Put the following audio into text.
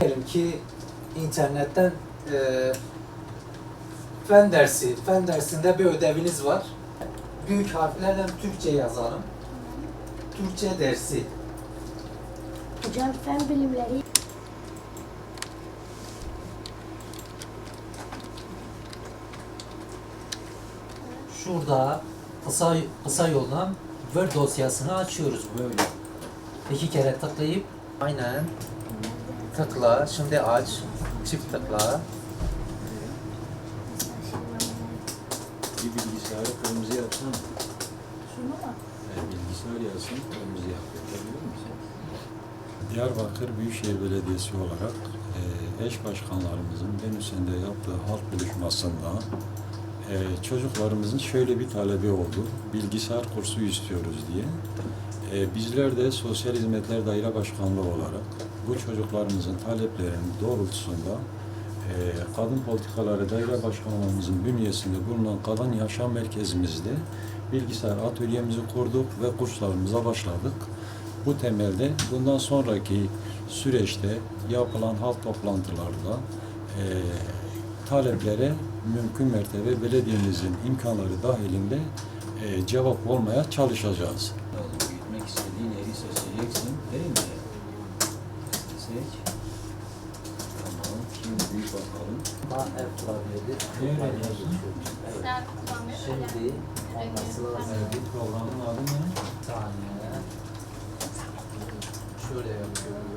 diyelim ki internetten e, fen dersi, fen dersinde bir ödeviniz var. Büyük harflerle Türkçe yazalım. Türkçe dersi. Hocam fen bilimleri Şurada kısa, kısa yoldan Word dosyasını açıyoruz böyle. İki kere tıklayıp aynen tıkla. Şimdi aç. Çift tıkla. Bir bilgisayarı kırmızı yapsana. şunu mu? Yani bilgisayar yazsın kırmızı yap. Yapabilir misin? Diyarbakır Büyükşehir Belediyesi olarak e, eş başkanlarımızın Venüs'ünde yaptığı halk buluşmasında e, çocuklarımızın şöyle bir talebi oldu. Bilgisayar kursu istiyoruz diye. E, bizler de Sosyal Hizmetler Daire Başkanlığı olarak bu çocuklarımızın taleplerinin doğrultusunda e, Kadın Politikaları Daire Başkanlığımızın bünyesinde bulunan Kadın Yaşam Merkezimizde bilgisayar atölyemizi kurduk ve kurslarımıza başladık. Bu temelde bundan sonraki süreçte yapılan halk toplantılarında e, taleplere mümkün mertebe belediyemizin imkanları dahilinde e, cevap olmaya çalışacağız. Seç. Tamam. Şimdi bakalım. Daha ev klavyeli. Nereye yazıyorsun? Evet. Şimdi olması lazım. Bir programın adı ne? Saniye. Şöyle yapıyoruz.